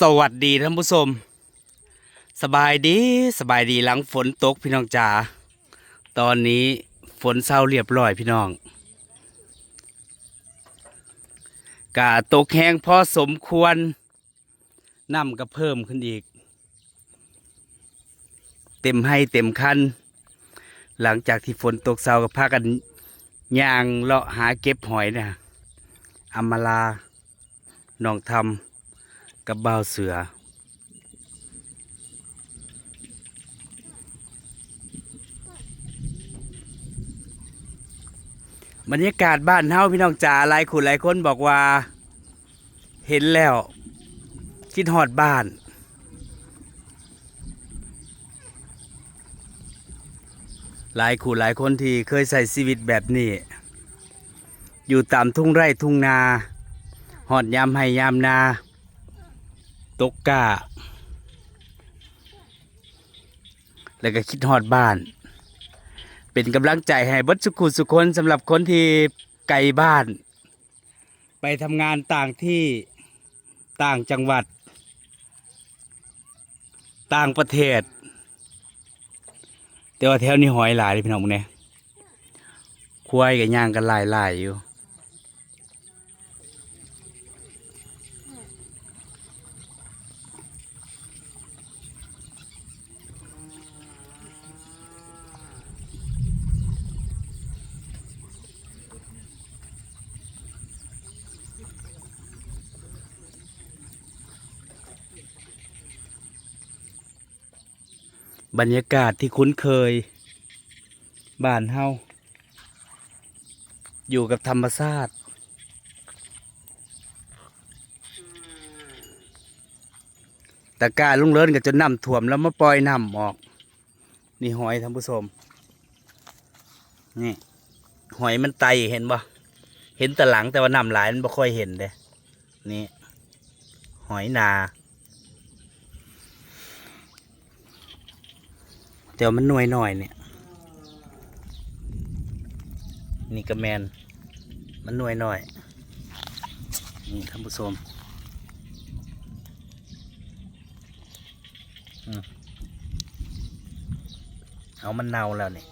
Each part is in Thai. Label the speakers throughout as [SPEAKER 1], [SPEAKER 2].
[SPEAKER 1] สวัสดีท่านผู้ชม สบายดีสบายดีหลังฝนตกพี่น้องจ๋าตอนนี้ฝนเศร้าเรียบร้อยพี่น้องกาตกแห้งพอสมควรน้ำก็เพิ่มขึ้นอีก เต็มให้เต็มคันหลังจากที่ฝนตกเศร้าก็พากันย่างเลาะหาเก็บหอยนี่ยอัมมาลาหนองทำ กับบ่าวเสือ บรรยากาศบ้านเฮาพี่น้องจ๋าหลายคนหลายคนบอกว่า เห็นแล้ว คิดหอดบ้านหลายคู่หลายคนที่เคยใส่ชีวิตแบบนี้ อยู่ตามทุ่งไร่ทุ่งนา หอดยามให้ยามนา ตกกาแล้วก็คิดฮอดบ้าน เป็นกำลังใจให้บัดสุขุสุคนสำหรับคนที่ไกลบ้าน ไปทำงานต่างที่ต่างจังหวัด ต่างประเทศ แต่ว่าแถวนี้หอยหลายเลยพี่น้องเนี่ยควายกับย่างกันลายหลายๆอยู่ บรรยากาศที่คุ้นเคย บ้านเฮาอยู่กับธรรมชาติตะกร้าลุงเลินก็จนน้ำท่วมแล้วมาปล่อยน้ำออก นี่หอยท่านผู้ชมนี่ หอยมันไตเห็นบ่เห็นแต่หลังแต่ว่าน้ำหลายมันบ่ค่อยเห็นเด้นี่ หอยนา เดี๋ยวมันหน่วยหน่อยเนี่ย นี่กระแมน มันหน่วยหน่อยนี่ท่านผู้ชมอืมเอามันเน่าแล้วนี่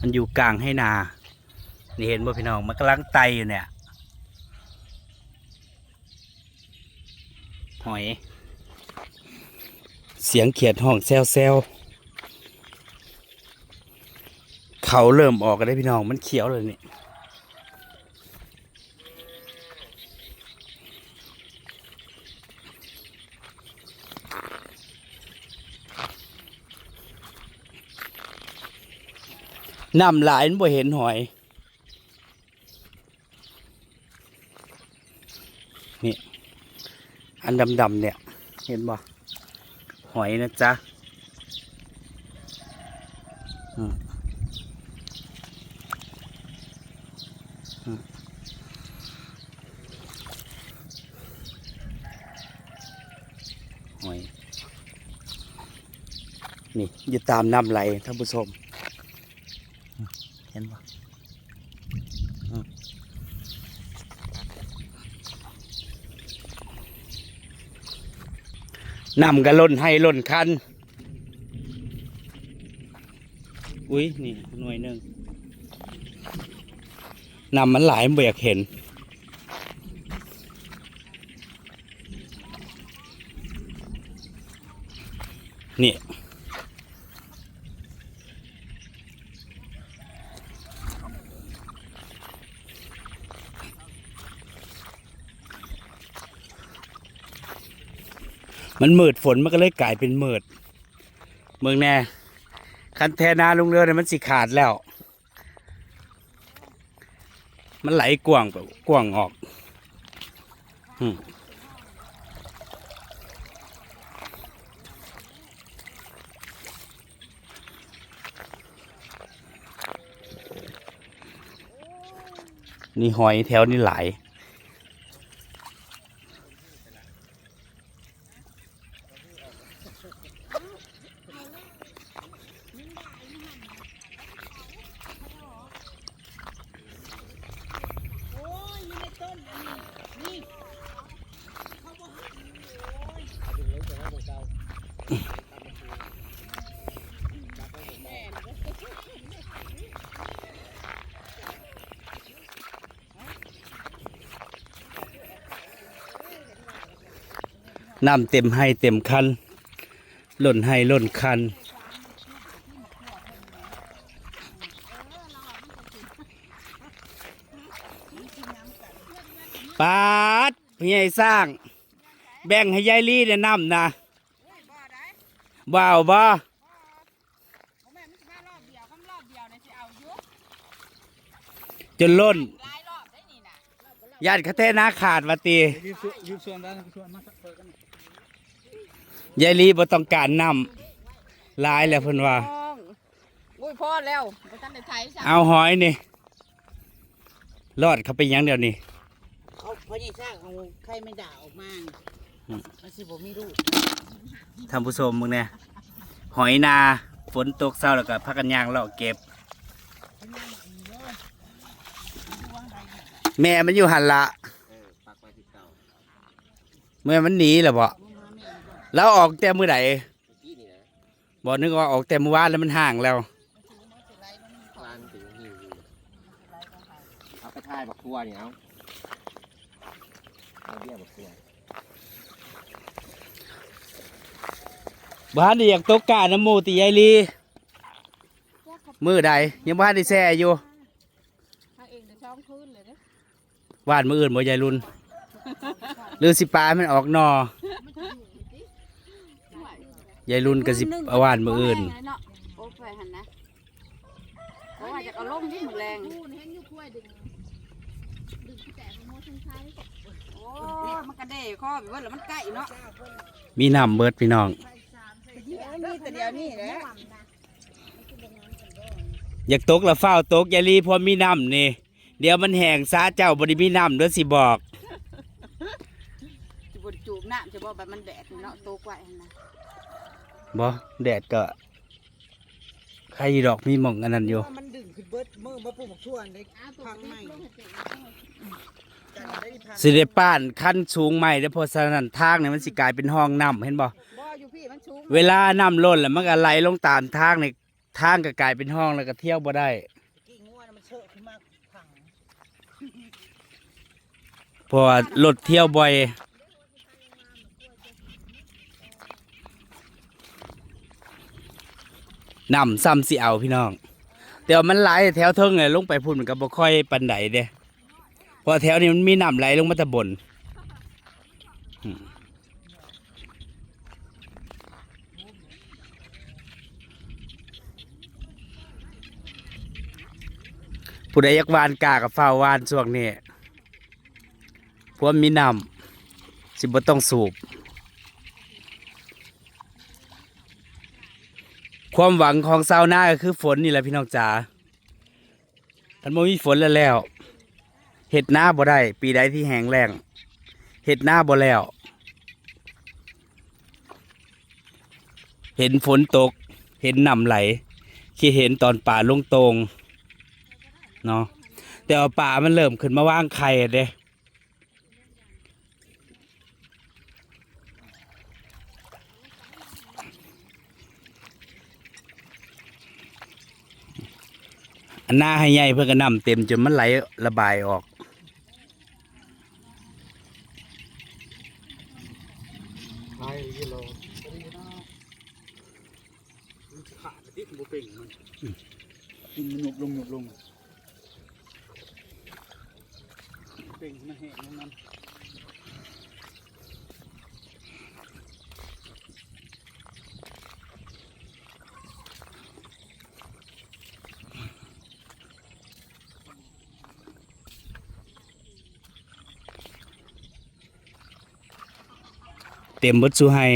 [SPEAKER 1] มันอยู่กลางให้นา นี่เห็นบ่พี่น้องมันกำลังไตอยู่เนี่ย หอย เสียงเขียดห้องแซวแซวเขาเริ่มออกกันได้พี่น้องมันเขียวเลยนี่น้ำหลายมันบ่เห็นหอย นี่ อันดำๆเนี่ย เห็นบ่หอยนะจ๊ะหอย นี่อยู่ตามน้ำไหลท่านผู้ชมอืมเห็นบ่ นำกันล่นให้ล่นคัน อุ้ยนี่หน่วยหนึ่งนำมันหลายมันบ่อยากเห็น นี่ มันมืดฝนมันก็เลยกลายเป็นมืด เมืองแน่คันแทนาลุงเรือเนี่ยมันสิขาดแล้ว มันไหลกว่างไปกว่างออกนี่หอยแถวนี้หลาย น้ำเต็มให้เต็มคันล่นให้ล่นคันปาดพี่ใหญ่สร้าง แบ่งให้ยายลี่เนี่ยน้ำนะบ่าวบ่
[SPEAKER 2] แม่มันสิมาเดียวคำรอบเดียวนะสิเอาอยู่
[SPEAKER 1] จนล้น
[SPEAKER 2] หลานี่น่ะ
[SPEAKER 1] ญาติเขาแท้นาขาดวาตี
[SPEAKER 3] ยืมส่วนยืมส่วนได้นะส่วนมาสักเปิดกัน
[SPEAKER 1] ยายลี่บ่ต้องการน้ำหลายแล้วเพิ่นว่า
[SPEAKER 2] อุ้ยพอแล้วบ่ทันได้ไทยจ้ะ
[SPEAKER 1] เอาหอยนี่รอดเขาไปยังเดี๋ยวนี้
[SPEAKER 4] เขาพอใหญ่สร้างเอาไข่ไม่ด่าออกมา
[SPEAKER 1] อืม
[SPEAKER 4] มันสิบ่มีลูก
[SPEAKER 1] ท่านผู้ชมมึงเนี่ยหอยนาฝนตกเศร้าแล้วก็พักกันยางเลาะเก็บ แม่มันอยู่หันละเมื่อมันหนีแล้วบ่ แล้วออกแต่มือไหนบอกนึกว่าออกแต่เมื่อวานแล้วมันห่างแล้ว
[SPEAKER 5] วานถึงหิวอยู่เอาไปทายบักทัวนี่เอาเอาเบี้ยบักทัว
[SPEAKER 1] บ้านนี่อยากตกกาน้ำหมูติยายลีมือใดยังบ้านได้แซ่อยู่
[SPEAKER 2] ถ้าเองจะช่องคืนเลยเด้อ
[SPEAKER 1] วาดมืออื่นบ่ยายรุนหรือสิปลามันออกหนอ ยายรุนก็สิเอาวาดมืออื่น
[SPEAKER 2] เนาะโอ้ไปหั่นนะเพราะว่าจะเอาลงที่หมึงแรงโอ้มันกระเด้ข้อแบบว่าแล้วมันใกล้เนาะ
[SPEAKER 1] มีน้ำเบิดพี่น้อง
[SPEAKER 4] มีแต่เดียวนี่แหละ
[SPEAKER 1] อยากตกละเฝ้าวตกอยาลีพอมีน้ำนี่เดี๋ยวมันแห้งซาเจ้าบริมีน้ำเด้อสิบอก
[SPEAKER 2] จะบดจูบน้ำจะบอกแบบมันแดดเนาะโตกว่าหั่นนะ
[SPEAKER 1] บ่แดดก็ใครดอกมีหม่องอันนั้นอยู่
[SPEAKER 4] มันดึงขึ้นเบิดมือมาปลูกส่วนได้พังใหม่จังได้พัง
[SPEAKER 1] สิได้ป้านขั้นสูงใหม่เด้อเพราะฉะนั้นทางเนี่ยมันสิกลายเป็นห้องน้ำเห็นบ่
[SPEAKER 2] บ่อยู่พี่มันสูง
[SPEAKER 1] เวลาน้ำล้นแล้วมันก็ไหลลงตามทางในทางก็กลายเป็นห้องแล้วก็เที่ยวบ่ได้
[SPEAKER 4] กี่งัวน่ะมันเชอะขึ้นมาพัง
[SPEAKER 1] เพราะว่ารถเที่ยวบ่อย น้ำซ้ำสิเอาพี่น้องแต่ว่ามันไหลแถวเทิงเลยลงไปพุ่นมันก็บ่ค่อยปันไดเด้เพราะแถวนี้มันมีน้ำไหลลงมาต่บนผู้ใดอยากวานกากับฝ้าวานช่วงนี้พราะมีน้ำสิบ่ต้องสูบ ความหวังของชาวนาก็คือฝนนี่แหละพี่น้องจ๋าถ้าไม่มีฝนแล้วแล้วเห็ดหน้าบ่ได้ ปีใดที่แห้งแล้งเห็ดหน้าบ่แล้ว เห็นฝนตก เห็นน้ำไหลคือเห็นตอนป่าลงตรงเนาะแต่ว่าป่ามันเริ่มขึ้นมาว่างไข่เด้ หน้าให้ใหญ่เพื่อก็นำเต็มจนมันไหลระบายออก
[SPEAKER 3] ไปกิโลขาดที่บุเป่งมันกินมันหนุบลงหนุบลงเป่งมันแห้งมัน
[SPEAKER 1] เต็มเบดสูให้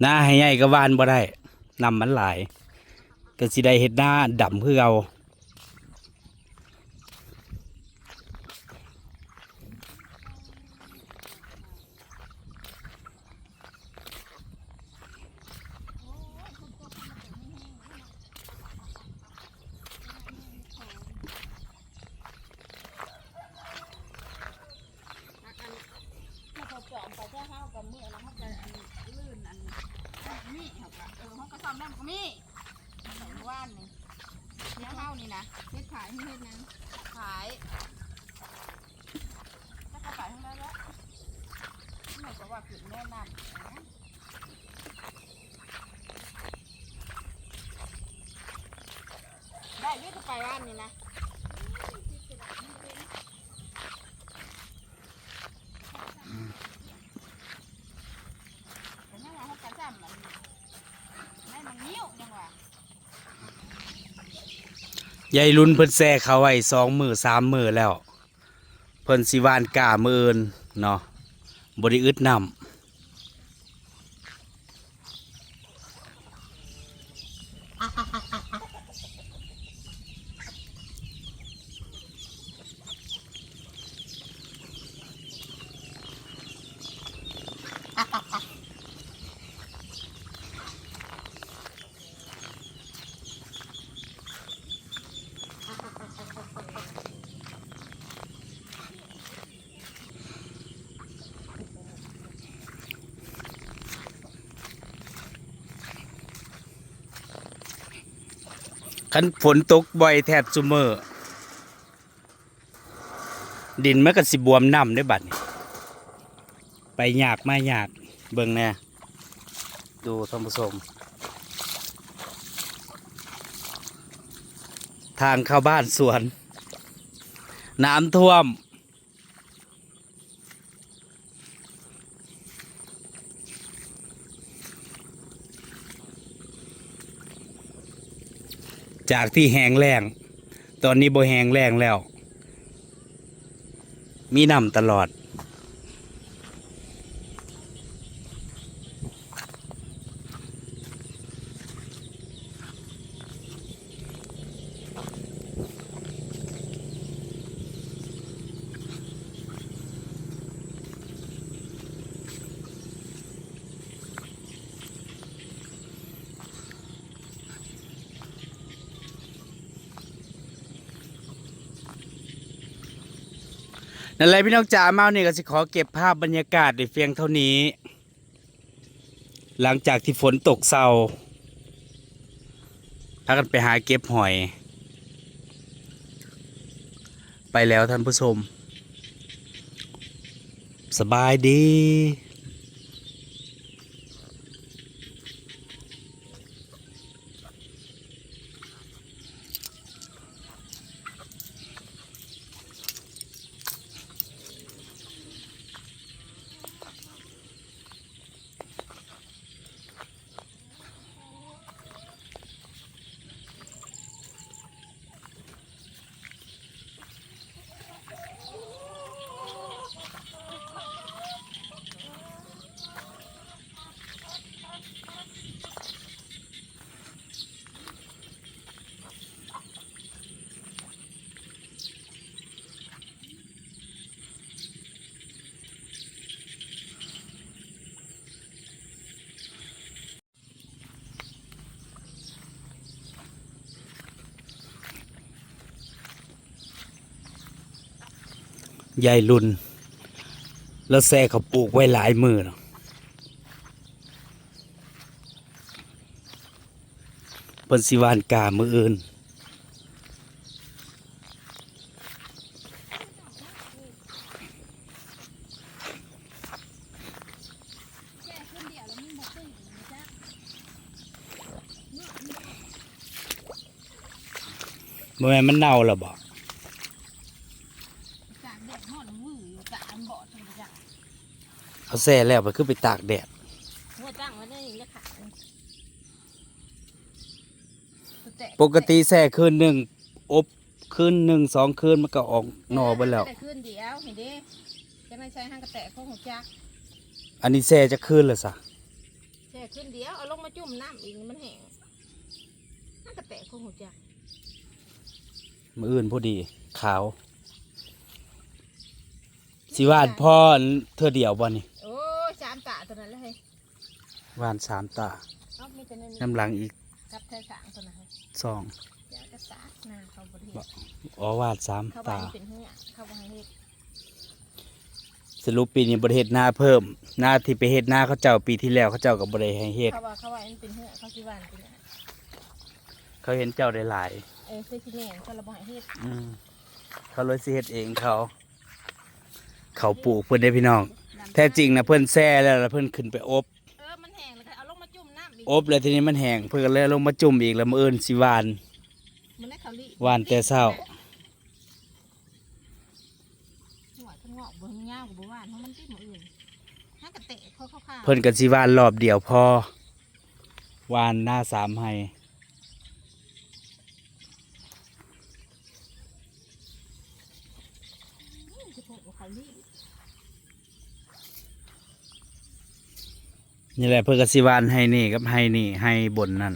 [SPEAKER 1] หน้าให้ใหญ่ก็วานบ่ได้นำมันหลาย ก็สิได้เห็ดหน้าดำคือเอา
[SPEAKER 2] ได้ยี่ก็ไปร้านนี้นะยา
[SPEAKER 1] ยรุ่นเพิ่นแซ่เขาไว้สองมือสามมือแล้ว เพิ่นสิวานกามืออื่นเนาะบริอึดนำันฝนตกบ่อยแทบซุมือดินมันก็สิบวมน้ำได้บัดนี้ไปหยากมายากเบิ่งแน่ดูท่านผู้ชมทางเข้าบ้านสวน น้ำท่วม จากที่แห้งแล้งตอนนี้บ่แห้งแล้งแล้ว มีน้ำตลอด นั่นแหละพี่น้องจ๋าเมาเนี่ยก็สิขอเก็บภาพบรรยากาศในเพียงเท่านี้ หลังจากที่ฝนตกเศร้าพากันไปหาเก็บหอย ไปแล้วท่านผู้ชม สบายดี ยายรุน แล้วแซ่เขาปลูกไว้หลายมือเนาะเพิ่นสิวานกามืออื่นบ่แม่นมันเน่าแล้วบ่า
[SPEAKER 2] กเด็กหอดมืออยู่จากอันบอดธรรมดา
[SPEAKER 1] เอาแซ่แล้วไปคือไปตากแดด
[SPEAKER 2] หัวตั้งไว้ได้ยังจะขาดแต่
[SPEAKER 1] ปกติแซ่คืนหนึ่งอบคืนหนึ่งสองคืนมันก็ออกหนอไปแล้ว
[SPEAKER 2] แต่คืนเดียวเห็นดิจะไม่ใช่ห้างกระแตะของหัวจัก
[SPEAKER 1] อันนี้แซ่จะคืนเลยสะ
[SPEAKER 2] แค่คืนเดียวเอาลงมาจุ่มน้ำอีกมันแห้งห้างกระแตะของหัวจัก
[SPEAKER 1] มืออื่นพอดีขาวสิวานพ่อเธอเดียวบ่นี่
[SPEAKER 2] โอ้ยสามตาตัวนั้นเลย
[SPEAKER 1] วานสามตา
[SPEAKER 2] เอามีแต่นั่น
[SPEAKER 1] น้ำหลังอีก
[SPEAKER 2] กับเธอสามตัวนั้น
[SPEAKER 1] สอง
[SPEAKER 2] เดี๋ยวกระสาหน้าเขาบริเว
[SPEAKER 1] บ่
[SPEAKER 2] ณ
[SPEAKER 1] อ๋อวานสาม
[SPEAKER 2] เขา
[SPEAKER 1] ตา
[SPEAKER 2] บ้านเป็นเหือเขาบ้านเฮ็ด
[SPEAKER 1] สรุปปีนี้บริเฮ็ดหน้าเพิ่ม หน้าที่ไปเฮ็ดหน้าเขาเจ้าปีที่แล้วเขาเจ้ากับบริให้เฮ็ด
[SPEAKER 2] เขาว่าเขาว่ามันเป็นเหือเขาสิบ้านเป็นหยัง
[SPEAKER 1] เขาเห็นเจ้าได้หลาย
[SPEAKER 2] เออคือที่แม่นเขาระบายเฮ็ด
[SPEAKER 1] อืมเขาเลยสิเฮ็ดเองเขา เขาปลูกเพื่อนได้พี่น้อง
[SPEAKER 2] ด
[SPEAKER 1] แท้จริงนะเพิ่นแซ่แล้วแล้วเพิ่นขึ้นไปอบ
[SPEAKER 2] เออมันแห้งแล้วก็เอาลงมาจุ่มน้ำอีก
[SPEAKER 1] อบแล้วทีนี้มันแห้งเพิ่นก็เลยลงมาจุ่มอีกแล้วมื้ออื่นสิหวาน
[SPEAKER 2] มันได้เขาลี
[SPEAKER 1] หวานแต่เช้า
[SPEAKER 2] หัวทั้งงอกเบิ่งยาวกับบ่หวานเพราะมันติดหมออื่นถ้ากระเตะเขาเข้าข้าว
[SPEAKER 1] เพิ่นก็สิหวานรอบเดียวพอหวานหน้าสามให้
[SPEAKER 2] จะพกกับเขาลี
[SPEAKER 1] นี่แหละเพื่อกสิวานให้นี่กับให้นี่ให้บนนั่น